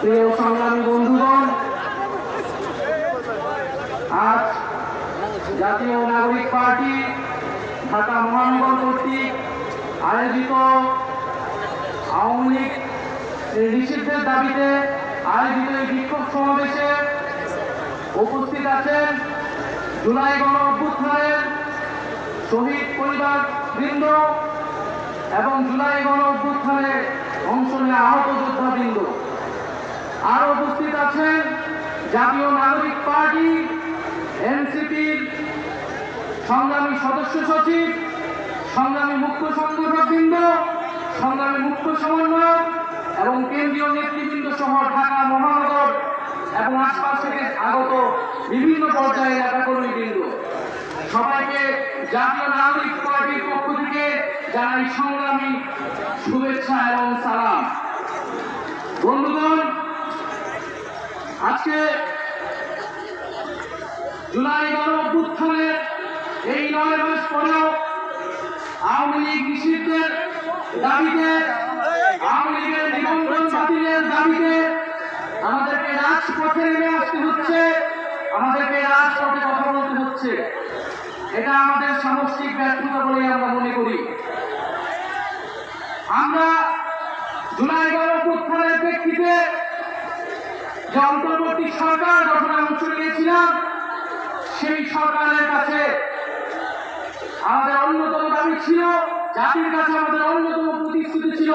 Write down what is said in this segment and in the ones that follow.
প্রিয় সংগ্রামী বন্ধুগণ, আজ জাতীয় নাগরিক পার্টি ঢাকা মহানগর কর্তৃক আয়োজিত আওয়ামী লীগ দাবিতে আয়োজিত এই বিক্ষোভ সমাবেশে উপস্থিত আছেন জুলাই গণ অভ্যুত্থানের শহীদ পরিবার বৃন্দ এবং জুলাই গণ অভ্যুত্থানে অংশ নিয়ে আহত যোদ্ধা বৃন্দ আর উপস্থিত আছেন জাতীয় নাগরিক পার্টি, এনসিপির সংগ্রামী সদস্য সচিব, সংগ্রামী মুখ্য সংগঠক বৃন্দ সংগ্রামী মুখ্য সমন্বয়ক এবং কেন্দ্রীয় নেতৃবৃন্দ সহ ঢাকা মহানগর এবং আশপাশ থেকে আগত বিভিন্ন পর্যায়ে নেতাকর্মী বৃন্দ সবাইকে জাতীয় নাগরিক পার্টির পক্ষ থেকে জানাই সংগ্রামী শুভেচ্ছা এবং সালাম। বন্ধুগণ, আজকে জুলাই গণ অভ্যুত্থানের এই নয় মাস পরেও আওয়ামী লীগ নিষিদ্ধের দাবিতে, আওয়ামী লীগের নিবন্ধন বাতিলের দাবিতে আমাদেরকে রাজপথে নেমে আসতে হচ্ছে, আমাদেরকে রাজপথে কথা বলতে হচ্ছে। এটা আমাদের সামষ্টিক ব্যর্থতা বলে আমরা মনে করি। আমরা জুলাই গণ অভ্যুত্থানের প্রেক্ষিতে যে অন্তর্বর্তী সরকার গঠনে অংশ নিয়েছিলাম সেই সরকারের কাছে আমাদের অন্যতম দাবি ছিল, জাতির কাছে আমাদের অন্যতম প্রতিশ্রুতি ছিল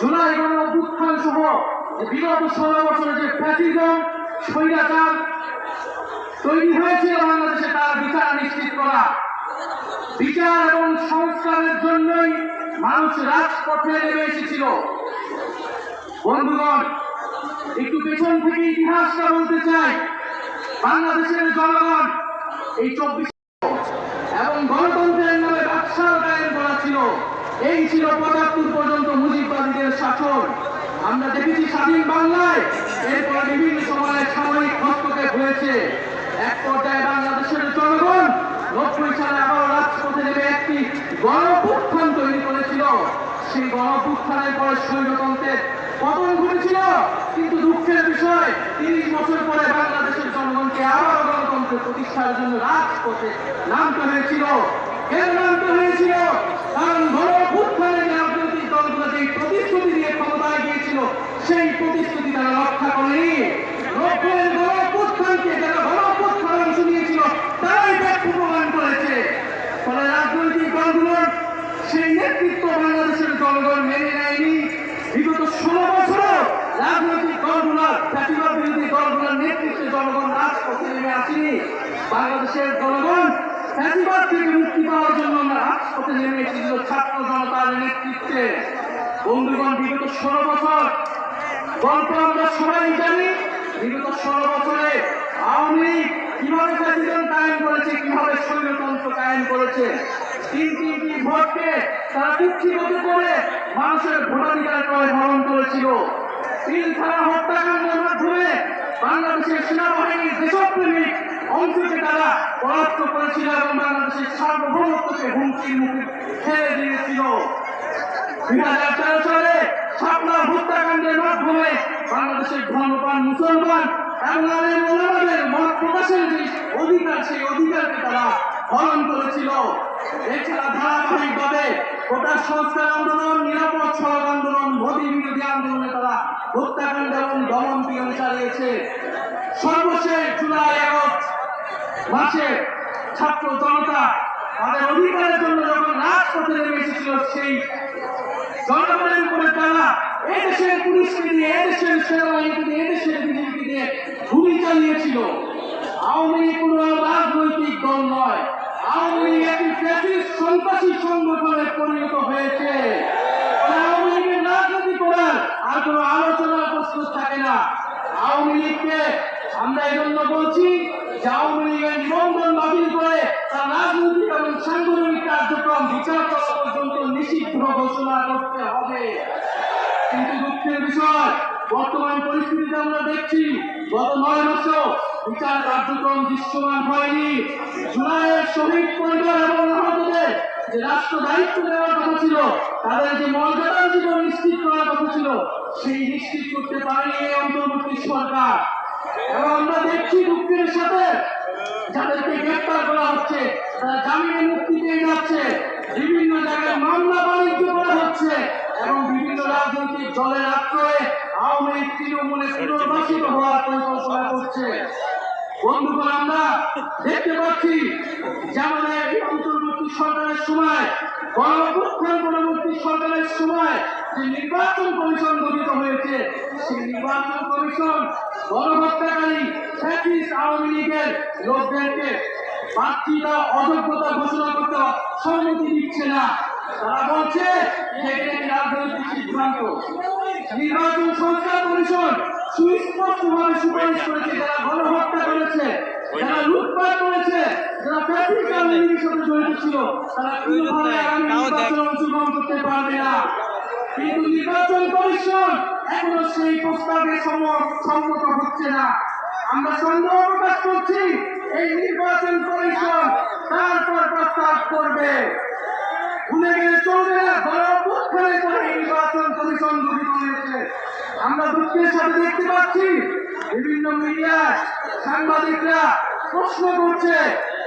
জুলাই গণ অভ্যুত্থান সহ বিগত ষোলো বছরের যে ফ্যাসিজম স্বৈরাচার তৈরি হয়েছিল বাংলাদেশে, তার বিচার নিশ্চিত করা। বিচার এবং সংস্কারের জন্যই মানুষ রাজপথে নেমে এসেছিল। বন্ধুগণ, একটু পেছন থেকে ইতিহাসটা বলতে চাই। বাংলাদেশের জনগণ এই চব্বিশ এবং গণতন্ত্রের নামে ব্যবসার কায়েম করা ছিল। এই ছিল পঁচাত্তর পর্যন্ত মুজিববাদীদের শাসন। আমরা দেখেছি স্বাধীন বাংলায় এরপর বিভিন্ন সময়ে সামরিক হস্তক্ষেপ হয়েছে। এক পর্যায়ে বাংলাদেশের জনগণ নব্বই সালে আবার রাজপথে নেমে একটি করেছিল সেই গণপুত্থানের পরে স্বৈরতন্ত্রের পতন ঘটেছিল। কিন্তু দুঃখের বিষয়, তিরিশ বছর পরে বাংলাদেশের জনগণকে আবার গণতন্ত্র প্রতিষ্ঠার জন্য রাজপথে নামতে হয়েছিল। কেন নামতে হয়েছিল? কারণ গণপুত্থানের রাজনৈতিক দলগুলো যে প্রতিশ্রুতি দিয়ে ক্ষমতায় গিয়েছিল, সেই প্রতিশ্রুতি তারা রক্ষা করেনি। গণপুত্থানকে যারা গণপুত্থান অংশ নিয়েছিল তারাই ব্যর্থ প্রমাণ করেছে ফলে রাজনৈতিক দলগুলোর সেই নেতৃত্ব বাংলাদেশের জনগণ মেনে নেয়নি বিগত ষোলো বছর রাজনৈতিক দলগুলোর জাতীয় বিরোধী দলগুলোর নেতৃত্বে জনগণ রাজপথে নেমে আসেনি। বাংলাদেশের জনগণ ফ্যাসিবাদ থেকে মুক্তি পাওয়ার জন্য আমরা রাজপথে নেমে এসেছিল ছাত্র জনতার নেতৃত্বে। বন্ধুগণ, বিগত ষোলো বছর গল্প আমরা সবাই জানি, বিগত ষোলো বছরে আওয়ামী লীগ কীভাবে প্রেসিডেন্ট কায়েম করেছে, কীভাবে স্বৈরতন্ত্র কায়েম করেছে, তিন তিনটি ভোটকে তারা কুক্ষিগত করে মানুষের ভোটাধিকার ক্রয় হরণ করেছিল। তিনখানা হত্যাকাণ্ডের মাধ্যমে বাংলাদেশের সেনাবাহিনীর দেশপ্রেমিক অংশকে তারা পরাস্ত করেছিল এবং বাংলাদেশের সার্বভৌমত্বকে হুমকির মুখে ঠেলে দিয়েছিল। দুই হাজার তেরো সালে শাপলা হত্যাকাণ্ডের মাধ্যমে বাংলাদেশের ধর্মপ্রাণ মুসলমান এবং আলেম ওলামাদের মত প্রকাশের যে অধিকার, সেই অধিকারকে তারা হরণ করেছিল। এছাড়া ধারাবাহিকভাবে গোটা সংস্কার আন্দোলন নিরাপদ সড়ক আন্দোলন মোদী বিরোধী আন্দোলনে তারা হত্যাকাণ্ড এবং দমন পিয়ন চালিয়েছে। সর্বশেষ জুলাই আগস্ট মাসে ছাত্র জনতা তাদের অধিকারের জন্য যখন রাজপথে নেমে এসেছিল, সেই জনগণের উপরে তারা এদেশের পুলিশকে দিয়ে, এদেশের সেনাবাহিনীকে দিয়ে, এদেশের বিজেপিকে দিয়ে গুলি চালিয়েছিল। আওয়ামী লীগ কোনো রাজনৈতিক দল নয়। আওয়ামী লীগ একটি সন্ত্রাসী সংগঠনে পরিণত হয়েছে ফলে আওয়ামী লীগের রাজনীতি করার আর কোনো আলোচনার প্রশ্ন থাকে না আওয়ামী লীগকে আমরা এই জন্য বলছি যে আওয়ামী লীগের নিবন্ধন বাতিল করে তার রাজনৈতিক এবং সাংগঠনিক কার্যক্রম বিচার করা পর্যন্ত নিষিদ্ধ ঘোষণা করতে হবে। কিন্তু দুঃখের বিষয়, বর্তমান পরিস্থিতিতে আমরা দেখছি গত নয় মাসেও বিচার কার্যক্রম দৃশ্যমান হয়নি। জুলাইয়ের শহীদ পরিবার এবং আহতদের যে রাষ্ট্র দায়িত্ব দেওয়ার কথা ছিল তাদের যে মর্যাদার জীবন নিশ্চিত করার কথা ছিল। সেই নিশ্চিত করতে পারেনি এই অন্তর্বর্তী সরকার। এবং আমরা দেখছি দুঃখের সাথে যাদেরকে গ্রেপ্তার করা হচ্ছে, তারা জামিনে মুক্তি পেয়ে যাচ্ছে। বিভিন্ন জায়গায় মামলা বাণিজ্য করা হচ্ছে এবং বিভিন্ন রাজনৈতিক দলের আশ্রয়ে আওয়ামী লীগ তৃণমূলে পুনর্বাসিত হওয়ার পরিকল্পনা করছে। বন্ধুগণ, আমরা দেখতে পাচ্ছি যেমন এই অন্তর্বর্তী সরকারের সময় গণপ্রক্ষণ পরবর্তী সরকারের সময় যে নির্বাচন কমিশন গঠিত হয়েছে, সেই নির্বাচন কমিশন গণহত্যাকারী ফ্যাসিস্ট আওয়ামী লীগের লোকদেরকে প্রার্থীরা অযোগ্যতা ঘোষণা করতে সম্মতি দিচ্ছে না। তারা বলছে রাজনৈতিক সিদ্ধান্ত। নির্বাচন সংস্কার কমিশন সুস্পষ্টভাবে সুপারিশ করেছে, যারা গণহত্যা করেছে। যারা লুটপাট করেছে যারা প্রাথমিক আন্দোলনের সাথে জড়িত ছিল তারা কোনোভাবে আগামী নির্বাচনে অংশগ্রহণ করতে পারবে না। কিন্তু নির্বাচন কমিশন এখনও সেই প্রস্তাবে সম- সম্মত হচ্ছে না। আমরা সন্দেহ প্রকাশ করছি এই নির্বাচন কমিশন তারপর প্রস্তাব করবে। ভুলে গেলে চলবে না গণঅভ্যুত্থানের পরে এই নির্বাচন কমিশন গঠিত হয়েছে। আমরা দুঃখের সাথে দেখতে পাচ্ছি বিভিন্ন মিডিয়া সাংবাদিকরা প্রশ্ন করছে,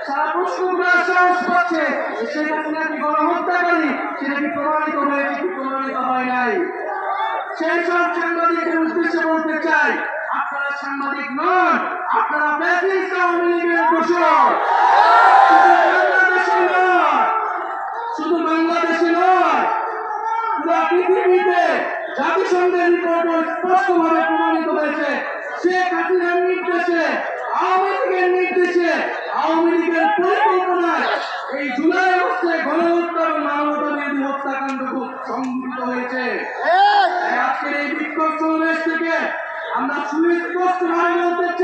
তারা প্রশ্ন করার সাহস পাচ্ছে। যে সেটা কি গণহত্যাকারী, সেটা কি প্রমাণিত হয়েছে কি প্রমাণিত হয় নাই? সেই সব সাংবাদিকের উদ্দেশ্যে বলতে চাই, আপনারা সাংবাদিক নন, আপনারা ফ্যাসিস্ট আওয়ামী লীগের দোষর শুধু বাংলাদেশে নয় শুধু বাংলাদেশে নয় পুরো পৃথিবীতে জাতিসংঘের রিপোর্ট স্পষ্টভাবে প্রমাণিত হয়েছে শেখ হাসিনার নির্দেশে আওয়ামী লীগের নির্দেশে আওয়ামী লীগের পরিকল্পনায় এই জুলাই মাসে গণহত্যা এবং মানবতা বিরোধী হত্যাকাণ্ড খুব সংঘটিত হয়েছে। আজকের এই বিক্ষোভ সমাবেশ থেকে আমরা সুস্পষ্টভাবে বলতে